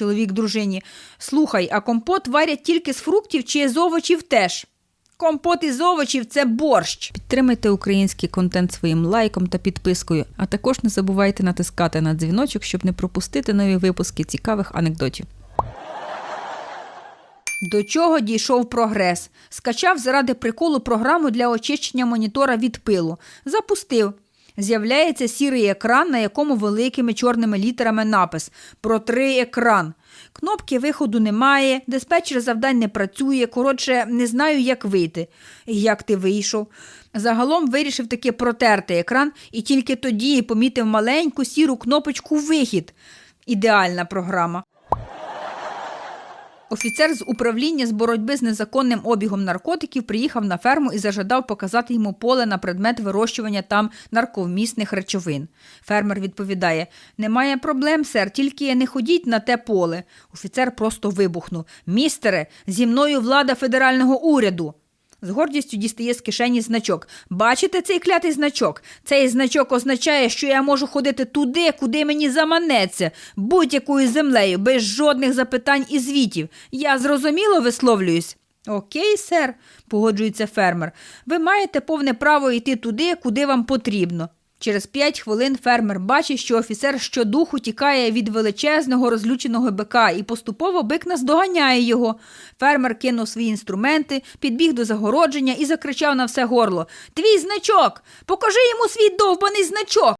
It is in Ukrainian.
Чоловік дружині. Слухай, а компот варять тільки з фруктів чи з овочів теж? Компот із овочів це борщ. Підтримайте український контент своїм лайком та підпискою, а також не забувайте натискати на дзвіночок, щоб не пропустити нові випуски цікавих анекдотів. До чого дійшов прогрес? Скачав заради приколу програму для очищення монітора від пилу. Запустив. З'являється сірий екран, на якому великими чорними літерами напис Протри екран. Кнопки виходу немає, диспетчер завдань не працює, коротше, не знаю, як вийти. Як ти вийшов? Загалом вирішив таки протерти екран і тільки тоді помітив маленьку сіру кнопочку Вихід. Ідеальна програма. Офіцер з управління з боротьби з незаконним обігом наркотиків приїхав на ферму і зажадав показати йому поле на предмет вирощування там нарковмісних речовин. Фермер відповідає: Немає проблем, сер, тільки не ходіть на те поле. Офіцер просто вибухнув: Містере, зі мною влада федерального уряду. З гордістю дістає з кишені значок. Бачите цей клятий значок? Цей значок означає, що я можу ходити туди, куди мені заманеться, будь-якою землею, без жодних запитань і звітів. Я зрозуміло висловлююсь. Окей, сер, погоджується фермер. Ви маєте повне право йти туди, куди вам потрібно. Через п'ять хвилин фермер бачить, що офіцер щодуху тікає від величезного розлюченого бика, і поступово бик наздоганяє його. Фермер кинув свої інструменти, підбіг до загородження і закричав на все горло: Твій значок! Покажи йому свій довбаний значок!